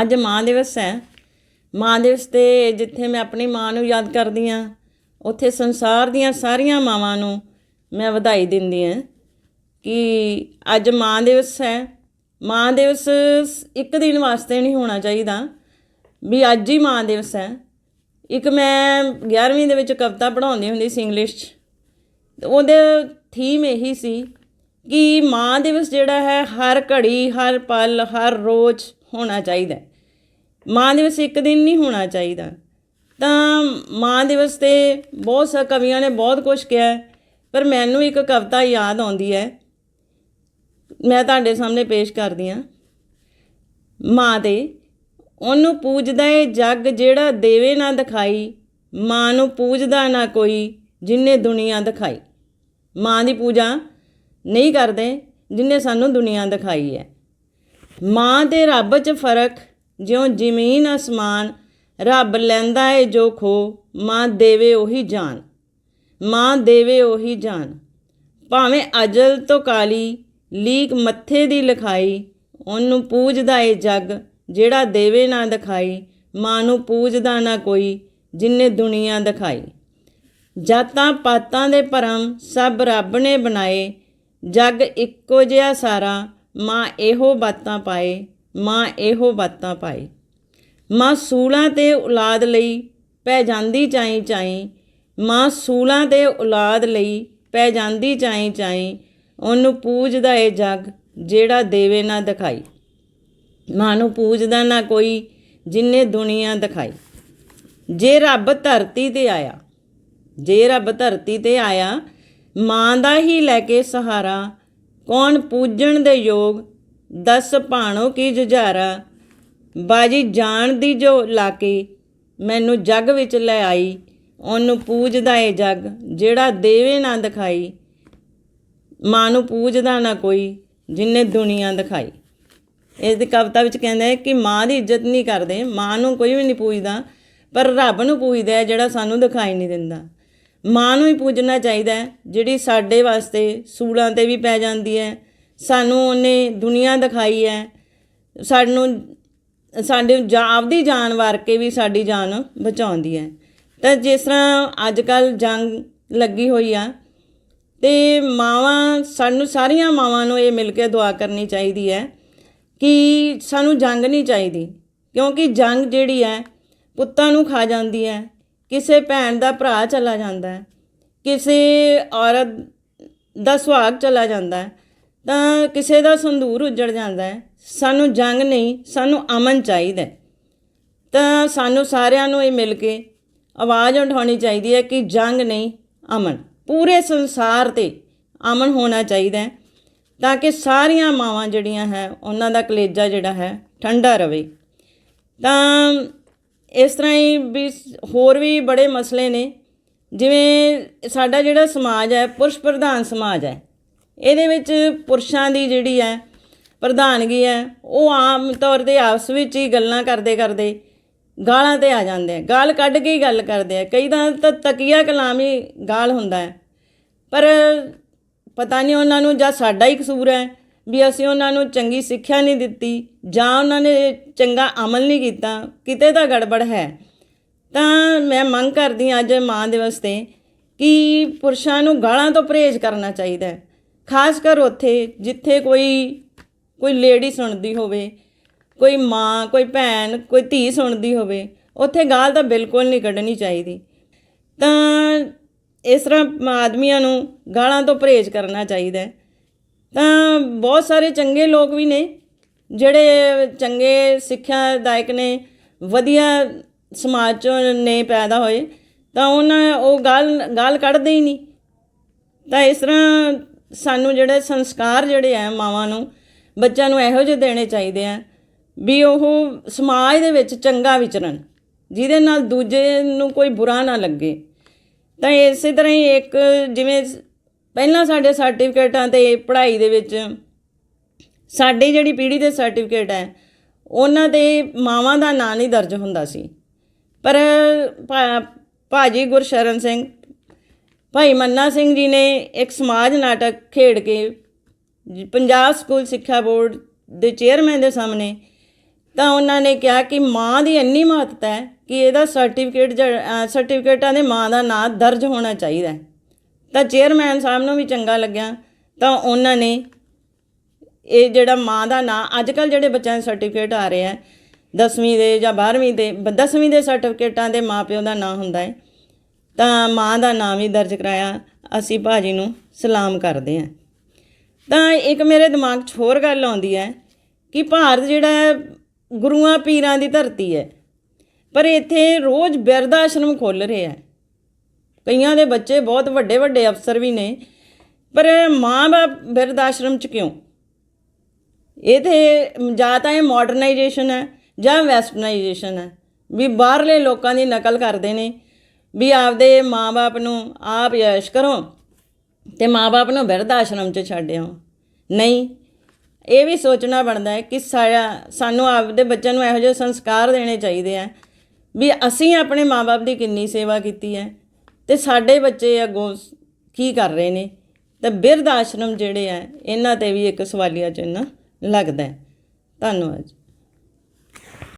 ਅੱਜ ਮਾਂ ਦਿਵਸ ਹੈ। ਮਾਂ ਦਿਵਸ ਤੇ ਜਿੱਥੇ ਮੈਂ ਆਪਣੀ ਮਾਂ ਨੂੰ ਯਾਦ ਕਰਦੀ ਹਾਂ, ਉੱਥੇ ਸੰਸਾਰ ਦੀਆਂ ਸਾਰੀਆਂ ਮਾਵਾਂ ਨੂੰ ਮੈਂ ਵਧਾਈ ਦਿੰਦੀ ਹਾਂ ਕਿ ਅੱਜ ਮਾਂ ਦਿਵਸ ਹੈ। ਮਾਂ ਦਿਵਸ ਇੱਕ ਦਿਨ ਵਾਸਤੇ ਨਹੀਂ ਹੋਣਾ ਚਾਹੀਦਾ ਵੀ ਅੱਜ ਹੀ ਮਾਂ ਦਿਵਸ ਹੈ। ਇੱਕ ਮੈਂ 11ਵੀਂ ਦੇ ਵਿੱਚ ਕਵਿਤਾ ਪੜ੍ਹਾਉਂਦੀ ਹੁੰਦੀ ਸੀ ਇੰਗਲਿਸ਼ 'ਚ। ਤੇ ਉਹਦੇ ਥੀਮ ਇਹੀ ਸੀ ਕਿ ਮਾਂ ਦਿਵਸ ਜਿਹੜਾ ਹੈ, ਹਰ ਘੜੀ, ਹਰ ਪਲ, ਹਰ ਰੋਜ਼ ਹੋਣਾ ਚਾਹੀਦਾ ਮਾਂ ਦਿਵਸ ਇੱਕ ਦਿਨ ਨਹੀਂ ਹੋਣਾ ਚਾਹੀਦਾ। ਤਾਂ ਮਾਂ ਦਿਵਸ ਤੇ ਬਹੁਤ ਸਾਰੇ ਕਵੀਆਂ ਨੇ ਬਹੁਤ ਕੁਝ ਕਿਹਾ ਪਰ ਮੈਨੂੰ ਇੱਕ ਕਵਿਤਾ ਯਾਦ ਆਉਂਦੀ ਹੈ। ਮੈਂ ਤੁਹਾਡੇ ਸਾਹਮਣੇ ਪੇਸ਼ ਕਰਦੀ ਹਾਂ। ਮਾਂ ਦੇ, ਉਹਨੂੰ ਪੂਜਦਾ ਏ ਜੱਗ ਜਿਹੜਾ ਦੇਵੇ ਨਾ ਦਿਖਾਈ, ਮਾਂ ਨੂੰ ਪੂਜਦਾ ਨਾ ਕੋਈ ਜਿਨੇ ਦੁਨੀਆ ਦਿਖਾਈ। ਮਾਂ ਦੀ ਪੂਜਾ ਨਹੀਂ ਕਰਦੇ ਜਿਨੇ ਸਾਨੂੰ ਦੁਨੀਆ ਦਿਖਾਈ ਹੈ। ਮਾਂ ਤੇ ਰੱਬ 'ਚ ਫ਼ਰਕ, ਜਿਉਂ ਜ਼ਮੀਨ ਅਸਮਾਨ, ਰੱਬ ਲੈਂਦਾ ਏ ਜੋ ਖੋ ਮਾਂ ਦੇਵੇ ਉਹੀ ਜਾਨ, ਮਾਂ ਦੇਵੇ ਉਹੀ ਜਾਨ। ਭਾਵੇਂ ਅਜਲ ਤੋਂ ਕਾਲੀ, ਲੀਕ ਮੱਥੇ ਦੀ ਲਿਖਾਈ, ਉਹਨੂੰ ਪੂਜਦਾ ਏ ਜੱਗ, ਜਿਹੜਾ ਦੇਵੇ ਨਾ ਦਿਖਾਈ, ਮਾਂ ਨੂੰ ਪੂਜਦਾ ਨਾ ਕੋਈ, ਜਿੰਨੇ ਦੁਨੀਆ ਦਿਖਾਈ। ਜਾਤਾਂ ਪਾਤਾਂ ਦੇ ਭਰਮ ਸਭ ਰੱਬ ਨੇ ਬਣਾਏ, ਜੱਗ ਇੱਕੋ ਜਿਹਾ ਸਾਰਾ ਮਾਂ ਇਹੋ ਬਾਤਾਂ ਪਾਏ, ਮਾਂ ਇਹੋ ਬਾਤਾਂ ਪਾਏ। ਮਾਂ ਸੂਲਾਂ ਤੇ ਔਲਾਦ ਲਈ ਪੈ ਜਾਂਦੀ ਚਾਈ ਚਾਈ, ਮਾਂ ਸੂਲਾਂ ਤੇ ਔਲਾਦ ਲਈ ਪੈ ਜਾਂਦੀ ਚਾਈ ਚਾਈ, ਉਹਨੂੰ ਪੂਜਦਾ ਏ ਜੱਗ ਜਿਹੜਾ ਦੇਵੇ ਨਾ ਦਿਖਾਈ। ਮਾਂ ਨੂੰ ਪੂਜਦਾ ਨਾ ਕੋਈ ਜਿੰਨੇ ਦੁਨੀਆ ਦਿਖਾਈ। ਜੇ ਰੱਬ ਧਰਤੀ ਤੇ ਆਇਆ, ਜੇ ਰੱਬ ਧਰਤੀ ਤੇ ਆਇਆ, ਮਾਂ ਦਾ ਹੀ ਲੈ ਕੇ ਸਹਾਰਾ ਕੌਣ ਪੂਜਣ ਦੇ ਯੋਗ? ਦਸ ਭਾਣੋ ਕੀ ਜੁਝਾਰਾ? ਬਾਜੀ ਜਾਣ ਦੀ ਜੋ ਲਾਕੇ, ਮੈਨੂੰ ਜੱਗ ਵਿੱਚ ਲੈ ਆਈ। ਉਹਨੂੰ ਪੂਜਦਾ ਏ ਜੱਗ, ਜਿਹੜਾ ਦੇਵੇ ਨਾ ਦਿਖਾਈ। ਮਾਂ ਨੂੰ ਪੂਜਦਾ ਨਾ ਕੋਈ, ਜਿਨੇ ਦੁਨੀਆ ਦਿਖਾਈ। ਇਸ ਦੀ ਕਵਿਤਾ ਵਿੱਚ ਕਹਿੰਦਾ ਹੈ ਕਿ ਮਾਂ ਦੀ ਇੱਜ਼ਤ ਨਹੀਂ ਕਰਦੇ। ਮਾਂ ਨੂੰ ਕੋਈ ਵੀ ਨਹੀਂ ਪੂਜਦਾ, ਪਰ ਰੱਬ ਨੂੰ ਪੂਜਦਾ ਹੈ ਜਿਹੜਾ ਸਾਨੂੰ ਦਿਖਾਈ ਨਹੀਂ ਦਿੰਦਾ। ਮਾਂ ਨੂੰ ਹੀ ਪੂਜਣਾ ਚਾਹੀਦਾ ਹੈ, ਜਿਹੜੀ ਸਾਡੇ ਵਾਸਤੇ ਸੂਲਾਂ ਤੇ ਵੀ ਪੈ ਜਾਂਦੀ ਹੈ। ਸਾਨੂੰ ਉਹਨੇ ਦੁਨੀਆ ਦਿਖਾਈ ਹੈ। ਸਾਨੂੰ, ਸਾਡੇ ਆਪਦੀ ਜਾਨ ਵਾਰ ਕੇ ਵੀ ਸਾਡੀ ਜਾਨ ਬਚਾਉਂਦੀ ਹੈ। ਤਾਂ ਜਿਸ ਤਰ੍ਹਾਂ ਅੱਜ ਕੱਲ ਜੰਗ ਲੱਗੀ ਹੋਈ ਆ, ਤੇ ਮਾਵਾਂ, ਸਾਨੂੰ ਸਾਰੀਆਂ ਮਾਵਾਂ ਨੂੰ ਇਹ ਮਿਲ ਕੇ ਦੁਆ ਕਰਨੀ ਚਾਹੀਦੀ ਹੈ ਕਿ ਸਾਨੂੰ ਜੰਗ ਨਹੀਂ ਚਾਹੀਦੀ, ਕਿਉਂਕਿ ਜੰਗ ਜਿਹੜੀ ਹੈ, ਪੁੱਤਾਂ ਨੂੰ ਖਾ ਜਾਂਦੀ ਹੈ। ਕਿਸੇ ਭੈਣ ਦਾ ਭਰਾ ਚਲਾ ਜਾਂਦਾ ਹੈ, ਕਿਸੇ ਔਰਤ ਦਾ ਸੁਹਾਗ ਚਲਾ ਜਾਂਦਾ ਹੈ, ਤਾਂ ਕਿਸੇ ਦਾ ਸੰਧੂਰ ਉੱਜੜ ਜਾਂਦਾ ਹੈ, ਸਾਨੂੰ ਜੰਗ ਨਹੀਂ, ਸਾਨੂੰ ਅਮਨ ਚਾਹੀਦਾ ਤਾਂ ਸਾਨੂੰ ਸਾਰਿਆਂ ਨੂੰ ਇਹ ਮਿਲ ਕੇ ਆਵਾਜ਼ ਉਠਾਉਣੀ ਚਾਹੀਦੀ ਹੈ ਕਿ ਜੰਗ ਨਹੀਂ, ਅਮਨ। ਪੂਰੇ ਸੰਸਾਰ ਤੇ ਅਮਨ ਹੋਣਾ ਚਾਹੀਦਾ ਹੈ, ਤਾਂ ਕਿ ਸਾਰੀਆਂ ਮਾਵਾਂ ਜਿਹੜੀਆਂ ਹੈ, ਉਹਨਾਂ ਦਾ ਕਲੇਜਾ ਜਿਹੜਾ ਹੈ, ਠੰਡਾ ਰਵੇ। ਤਾਂ ਇਸ ਤਰ੍ਹਾਂ ਹੀ ਵੀ ਹੋਰ ਵੀ ਬੜੇ ਮਸਲੇ ਨੇ। ਜਿਵੇਂ ਸਾਡਾ ਜਿਹੜਾ ਸਮਾਜ ਹੈ, ਪੁਰਸ਼ ਪ੍ਰਧਾਨ ਸਮਾਜ ਹੈ, ਇਹਦੇ ਵਿੱਚ ਪੁਰਸ਼ਾਂ ਦੀ ਜਿਹੜੀ ਹੈ, ਪ੍ਰਧਾਨਗੀ ਹੈ, ਉਹ ਆਮ ਤੌਰ ਤੇ ਆਪਸ ਵਿੱਚ ਹੀ ਗੱਲਾਂ ਕਰਦੇ ਕਰਦੇ ਗਾਲਾਂ ਤੇ ਆ ਜਾਂਦੇ ਆ। ਗਾਲ ਕੱਢ ਕੇ ਹੀ ਗੱਲ ਕਰਦੇ ਆ। ਕਈ ਤਾਂ ਤਕੀਆ ਕਲਾਮ ਹੀ ਗਾਲ ਹੁੰਦਾ ਹੈ। ਪਰ ਪਤਾ ਨਹੀਂ ਉਹਨਾਂ ਨੂੰ ਜਾਂ ਸਾਡਾ ਹੀ ਕਸੂਰ ਹੈ ਵੀ ਅਸੀਂ ਉਹਨਾਂ ਨੂੰ ਚੰਗੀ ਸਿੱਖਿਆ ਨਹੀਂ ਦਿੱਤੀ ਜਾਂ ਉਹਨਾਂ ਨੇ ਚੰਗਾ ਅਮਲ ਨਹੀਂ ਕੀਤਾ, ਕਿਤੇ ਤਾਂ ਗੜਬੜ ਹੈ। ਤਾਂ ਮੈਂ ਮੰਗ ਕਰਦੀ ਹਾਂ ਅੱਜ ਮਾਂ ਦਿਵਸ ਤੇ ਕਿ ਪੁਰਸ਼ਾਂ ਨੂੰ ਗਾਲਾਂ ਤੋਂ ਪਰਹੇਜ਼ ਕਰਨਾ ਚਾਹੀਦਾ ਹੈ। ਖਾਸ ਕਰ ਉੱਥੇ ਜਿੱਥੇ ਕੋਈ ਕੋਈ ਲੇਡੀ ਸੁਣਦੀ ਹੋਵੇ, ਕੋਈ ਮਾਂ, ਕੋਈ ਭੈਣ, ਕੋਈ ਧੀ ਸੁਣਦੀ ਹੋਵੇ, ਉੱਥੇ ਗਾਲ ਤਾਂ ਬਿਲਕੁਲ ਨਹੀਂ ਕੱਢਣੀ ਚਾਹੀਦੀ। ਤਾਂ ਇਸ ਤਰ੍ਹਾਂ ਆਦਮੀਆਂ ਨੂੰ ਗਾਲਾਂ ਤੋਂ ਪਰਹੇਜ਼ ਕਰਨਾ ਚਾਹੀਦਾ ਹੈ। ਬਹੁਤ ਸਾਰੇ ਚੰਗੇ ਲੋਕ ਵੀ ਨੇ, ਜਿਹੜੇ ਚੰਗੇ ਸਿੱਖਿਆਦਾਇਕ ਨੇ, ਵਧੀਆ ਸਮਾਜ ਚੋਂ ਨੇ ਪੈਦਾ ਹੋਏ, ਤਾਂ ਉਹਨਾਂ ਉਹ ਗੱਲ ਗੱਲ ਕੱਢਦੇ ਹੀ ਨਹੀਂ। ਤਾਂ ਇਸ ਤਰ੍ਹਾਂ ਸਾਨੂੰ ਜਿਹੜੇ ਸੰਸਕਾਰ ਜਿਹੜੇ ਆ ਮਾਵਾਂ ਨੂੰ, ਬੱਚਿਆਂ ਨੂੰ ਇਹੋ ਜਿਹੇ ਦੇਣੇ ਚਾਹੀਦੇ ਆ ਵੀ ਉਹ ਸਮਾਜ ਦੇ ਵਿੱਚ ਚੰਗਾ ਵਿਚਰਨ, ਜਿਹਦੇ ਨਾਲ ਦੂਜੇ ਨੂੰ ਕੋਈ ਬੁਰਾ ਨਾ ਲੱਗੇ। ਤਾਂ ਇਸੇ ਤਰ੍ਹਾਂ ਹੀ ਇੱਕ ਜਿਵੇਂ ਪਹਿਲਾਂ ਸਾਡੇ ਸਰਟੀਫਿਕੇਟਾਂ ਤੇ ਪੜ੍ਹਾਈ ਦੇ ਵਿੱਚ ਸਾਡੀ ਜਿਹੜੀ ਪੀੜ੍ਹੀ ਦੇ ਸਰਟੀਫਿਕੇਟ ਹੈ, ਉਹਨਾਂ ਦੇ ਮਾਵਾਂ ਦਾ ਨਾਂ ਨਹੀਂ ਦਰਜ ਹੁੰਦਾ ਸੀ ਪਰ ਭਾ- ਭਾਜੀ ਗੁਰਸ਼ਰਨ ਸਿੰਘ, ਭਾਈ ਮੰਨਾ ਸਿੰਘ ਜੀ ਨੇ ਇੱਕ ਸਮਾਜ ਨਾਟਕ ਖੇਡ ਕੇ ਪੰਜਾਬ ਸਕੂਲ ਸਿੱਖਿਆ ਬੋਰਡ ਦੇ ਚੇਅਰਮੈਨ ਦੇ ਸਾਹਮਣੇ ਤਾਂ ਉਹਨਾਂ ਨੇ ਕਿਹਾ ਕਿ ਮਾਂ ਦੀ ਇੰਨੀ ਮਹੱਤਤਾ ਹੈ ਕਿ ਇਹਦਾ ਸਰਟੀਫਿਕੇਟ ਸਰਟੀਫਿਕੇਟਾਂ ਦੇ ਮਾਂ ਦਾ ਨਾਂ ਦਰਜ ਹੋਣਾ ਚਾਹੀਦਾ ਹੈ। ਤਾਂ ਚੇਅਰਮੈਨ ਸਾਹਿਬ ਨੂੰ ਵੀ ਚੰਗਾ ਲੱਗਿਆ, ਤਾਂ ਉਹਨਾਂ ਨੇ ਇਹ ਜਿਹੜਾ ਮਾਂ ਦਾ ਨਾਂ ਅੱਜ ਕੱਲ ਜਿਹੜੇ ਬੱਚਿਆਂ ਦੇ ਸਰਟੀਫਿਕੇਟ ਆ ਰਹੇ ਆ 10ਵੀਂ ਦੇ ਜਾਂ 12ਵੀਂ ਦੇ 10ਵੀਂ ਦੇ ਸਰਟੀਫਿਕੇਟਾਂ ਦੇ ਮਾਪਿਓ ਦਾ ਨਾਂ ਹੁੰਦਾ ਹੈ, ਤਾਂ ਮਾਂ ਦਾ ਨਾਮ ਵੀ ਦਰਜ ਕਰਾਇਆ, ਅਸੀਂ ਭਾਜੀ ਨੂੰ ਸਲਾਮ ਕਰਦੇ ਹਾਂ। ਤਾਂ ਇੱਕ ਮੇਰੇ ਦਿਮਾਗ 'ਚ ਹੋਰ ਗੱਲ ਆਉਂਦੀ ਹੈ ਕਿ ਭਾਰਤ ਜਿਹੜਾ ਗੁਰੂਆਂ ਪੀਰਾਂ ਦੀ ਧਰਤੀ ਹੈ, ਪਰ ਇੱਥੇ ਰੋਜ਼ ਬਿਰਧ ਆਸ਼ਰਮ ਖੁੱਲ ਰਹੇ ਹੈ। ਕਈਆਂ ਦੇ ਬੱਚੇ ਬਹੁਤ ਵੱਡੇ ਵੱਡੇ ਅਫਸਰ ਵੀ ਨੇ, ਪਰ ਮਾਂ-ਬਾਪ ਬਿਰਧ ਆਸ਼ਰਮ 'ਚ ਕਿਉਂ? ਇਹ ਤੇ ਜਾਂ ਤਾਂ ਇਹ ਮਾਡਰਨਾਈਜੇਸ਼ਨ ਹੈ ਜਾਂ ਵੈਸਟਰਨਾਈਜੇਸ਼ਨ ਹੈ, ਵੀ ਬਾਹਰਲੇ ਲੋਕਾਂ ਦੀ ਨਕਲ ਕਰਦੇ ਨੇ, ਵੀ ਆਪਦੇ ਮਾਂ-ਬਾਪ ਨੂੰ ਆਪ ਯਸ਼ ਕਰੋ ਤੇ ਮਾਂ-ਬਾਪ ਨੂੰ ਬਿਰਧ ਆਸ਼ਰਮ 'ਚ ਛੱਡ ਆਓ। ਨਹੀਂ, ਇਹ ਵੀ ਸੋਚਣਾ ਬਣਦਾ ਹੈ ਕਿ ਸਾਡਾ, ਸਾਨੂੰ ਆਪਦੇ ਬੱਚਿਆਂ ਨੂੰ ਇਹੋ ਜਿਹੇ ਸੰਸਕਾਰ ਦੇਣੇ ਚਾਹੀਦੇ ਆ ਵੀ ਅਸੀਂ ਆਪਣੇ ਮਾਂ-ਬਾਪ ਦੀ ਕਿੰਨੀ ਸੇਵਾ ਕੀਤੀ ਹੈ। ਤੇ ਸਾਡੇ ਬੱਚੇ ਅੱਗੋਂ ਕੀ ਕਰ ਰਹੇ ਨੇ? ਤੇ ਬਿਰਧ ਆਸ਼ਰਮ ਜਿਹੜੇ ਆ, ਇਹਨਾਂ ਤੇ ਵੀ ਇੱਕ ਸਵਾਲੀਆ ਚਿੰਨ੍ਹ ਲੱਗਦਾ ਧੰਨਵਾਦ ਜੀ।